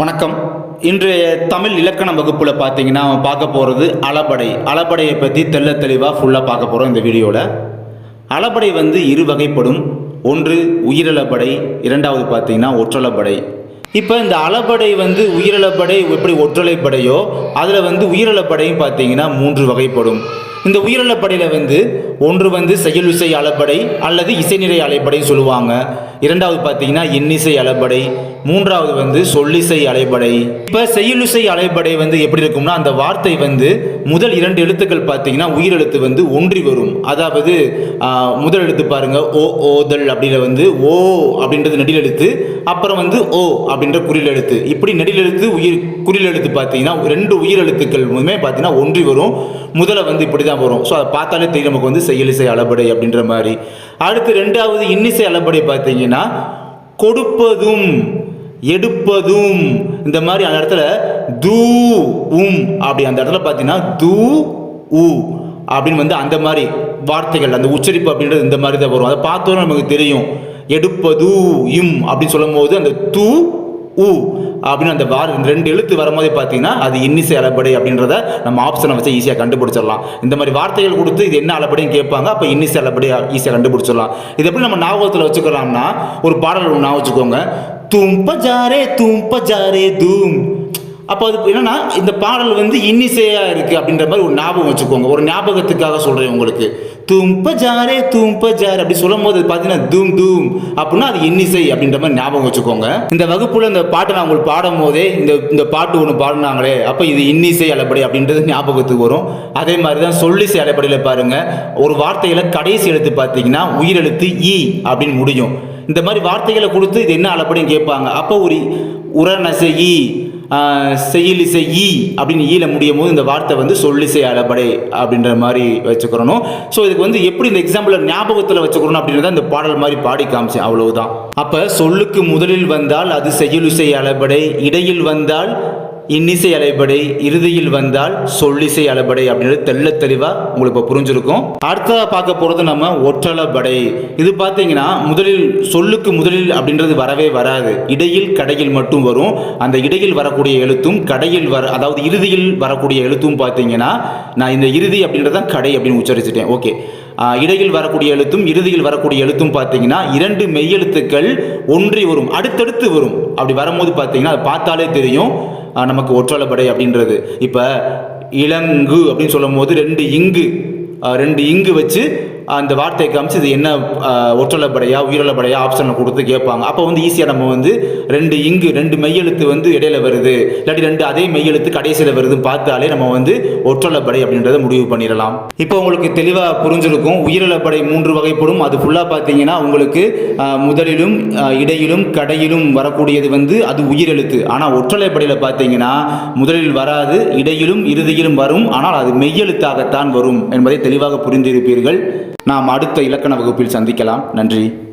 வணக்கம். இன்றைய தமிழ் இலக்கண வகுப்பில் பார்த்தீங்கன்னா அவன் பார்க்க போகிறது அளபடை. அளபடையை பற்றி தெள்ள தெளிவாக ஃபுல்லாக பார்க்க போகிறோம் இந்த வீடியோவில் அளபடை வந்து இரு வகைப்படும். ஒன்று உயிரிழப்படை இரண்டாவது பார்த்தீங்கன்னா ஒற்றளப்படை இப்போ இந்த அளபடை வந்து உயிரிழப்படை எப்படி ஒற்றலைப்படையோ அதில் வந்து உயிரிழப்படையும் பார்த்தீங்கன்னா மூன்று வகைப்படும். இந்த உயிரிழப்படையில் வந்து ஒன்று வந்து செயலுசை அளப்படை அல்லது இசைநிறை அலைப்படைன்னு சொல்லுவாங்க. இரண்டாவது பார்த்தீங்கன்னா இன்னிசை அலைப்படை மூன்றாவது வந்து சொல்லிசை அலைப்படை இப்போ செயலிசை அலைப்படை வந்து எப்படி இருக்கும்னா அந்த வார்த்தை வந்து முதல் இரண்டு எழுத்துக்கள் பார்த்தீங்கன்னா உயிரெழுத்து வந்து ஒன்றி வரும். அதாவது முதல் எழுத்து பாருங்க ஓ ஓதல் அப்படின்ற வந்து ஓ அப்படின்றது நெடில் எழுத்து அப்புறம் வந்து ஓ அப்படின்ற குறில் எழுத்து இப்படி நெடில் எழுத்து உயிர் குறில் எழுத்து பார்த்தீங்கன்னா ரெண்டு உயிர் எழுத்துக்கள் பார்த்தீங்கன்னா ஒன்றி வரும். முதல்ல வந்து இப்படி தான் வரும். ஸோ அதை பார்த்தாலே தெரியும் நமக்கு வந்து செயலிசை அளபடை அப்படின்ற மாதிரி. அடுத்து ரெண்டாவது இன்னிசை அளபடை பார்த்தீங்கன்னா கொடுப்பதும் எடுப்பதும். இந்த மாதிரி அந்த இடத்துல தூ உம் அப்படி அந்த இடத்துல பார்த்தீங்கன்னா தூ உ அப்படின்னு வந்து அந்த மாதிரி வார்த்தைகள் அந்த உச்சரிப்பு அப்படின்றது இந்த மாதிரி தான் வரும். அதை பார்த்தோன்னே நமக்கு தெரியும். எடுப்பது இம் அப்படின்னு சொல்லும் போது அந்த தூ உ அப்படின்னு அந்த வார் ரெண்டு எழுத்து வரும்போதே பார்த்தீங்கன்னா அது இன்னிசை அளபடை அப்படின்றத நம்ம ஆப்ஷனை வச்சு ஈஸியாக கண்டுபிடிச்சிடலாம். இந்த மாதிரி வார்த்தைகள் கொடுத்து இது என்ன அளபடின்னு கேட்பாங்க அப்போ இன்னிசை அளபடி ஈஸியாக கண்டுபிடிச்சிடலாம். இது எப்படி நம்ம ஞாபகத்தில் வச்சுக்கலாம்னா ஒரு பாடல் ஒன்று ஞாபகம் வச்சுக்கோங்க. தும்ப ஜாரே தும்ப ஜாரே தூம் அப்போ அது என்னன்னா இந்த பாடல் வந்து இன்னிசையாக இருக்குது அப்படின்ற மாதிரி ஒரு ஞாபகம் வச்சுக்கோங்க. ஒரு ஞாபகத்துக்காக சொல்கிறேன் உங்களுக்கு. தும்ப ஜாரே தும்ப ஜாரே அப்படி சொல்லும் போது பார்த்தீங்கன்னா தூம் தூம் அப்படின்னா அது இன்னிசை அப்படின்ற மாதிரி ஞாபகம் வச்சுக்கோங்க. இந்த வகுப்புல இந்த பாட்டை நான் உங்களுக்கு பாடும் போதே இந்த இந்த பாட்டு ஒன்று பாடினாங்களே அப்போ இது இன்னிசை அலைப்படை அப்படின்றது ஞாபகத்துக்கு வரும். அதே மாதிரி தான் சொல்லிசை அலைப்படையில் பாருங்க. ஒரு வார்த்தையில கடைசி எழுத்து பார்த்தீங்கன்னா உயிரெழுத்து ஈ அப்படின்னு முடியும். இந்த மாதிரி வார்த்தைகளை கொடுத்து இது என்ன அலைப்படைன்னு கேட்பாங்க. அப்போ ஒரு உரநசை ஈ செயலிசை ஈ அப்படின்னு ஈல முடியும் போது இந்த வார்த்தை வந்து சொல்லிசை அளபடை அப்படின்ற மாதிரி வச்சுக்கிறணும். ஸோ இதுக்கு வந்து எப்படி இந்த எக்ஸாம்பிளை ஞாபகத்தில் வச்சுக்கிறணும் அப்படின்றத இந்த பாடல் மாதிரி பாடி காமிச்சேன். அவ்வளவுதான். அப்போ சொல்லுக்கு முதலில் வந்தால் அது செய்யுளிசை அளபடை இடையில் வந்தால் இன்னிசை அலைபடை இறுதியில் வந்தால் சொல்லிசை அலைபடை அப்படின்றது தெள்ள தெளிவாக உங்களுக்கு இப்போ புரிஞ்சிருக்கும். அடுத்ததாக பார்க்க போகிறது நம்ம ஒற்றளபடை இது பார்த்தீங்கன்னா முதலில் சொல்லுக்கு முதலில் அப்படின்றது வரவே வராது. இடையில் கடையில் மட்டும் வரும். அந்த இடையில் வரக்கூடிய எழுத்தும் கடையில் வர அதாவது இறுதியில் வரக்கூடிய எழுத்தும் பார்த்தீங்கன்னா நான் இந்த இறுதி அப்படின்றத கடை அப்படின்னு உச்சரிச்சிட்டேன். ஓகே. இடையில் வரக்கூடிய எழுத்தும் இறுதியில் வரக்கூடிய எழுத்தும் பார்த்தீங்கன்னா இரண்டு மெய்யெழுத்துக்கள் ஒன்றி வரும். அடுத்தடுத்து வரும். அப்படி வரும்போது பார்த்தீங்கன்னா அதை பார்த்தாலே தெரியும். நமக்கு ஒற்றாளப்படை அப்படின்றது. இப்போ இளங்கு அப்படின்னு சொல்லும் போது ரெண்டு இங்கு ரெண்டு இங்கு வச்சு அந்த வார்த்தையை காமிச்சு இது என்ன ஒற்றலைப்படையா உயிரலைப்படையா உயிரிழப்படையா கொடுத்து கேட்பாங்க. அப்போ வந்து ஈஸியாக நம்ம வந்து ரெண்டு இங்கு ரெண்டு மெய்யெழுத்து வந்து இடையில வருது. இல்லாட்டி ரெண்டு அதே மெய்யெழுத்து கடைசியில் வருதுன்னு பார்த்தாலே நம்ம வந்து ஒற்றலைப்படை அப்படின்றத முடிவு பண்ணிடலாம். இப்போ உங்களுக்கு தெளிவாக புரிஞ்சிருக்கும். உயிரிழப்படை மூன்று வகைப்படும். அது ஃபுல்லாக பார்த்தீங்கன்னா உங்களுக்கு முதலிலும் இடையிலும் கடையிலும் வரக்கூடியது வந்து அது உயிரெழுத்து. ஆனால் ஒற்றலைப்படையில் பார்த்தீங்கன்னா முதலில் வராது இடையிலும் இறுதியிலும் வரும். ஆனால் அது மெய்யெழுத்தாகத்தான் வரும் என்பதை தெளிவாக புரிந்திருப்பீர்கள். நாம் அடுத்த இலக்கண வகுப்பில் சந்திக்கலாம். நன்றி.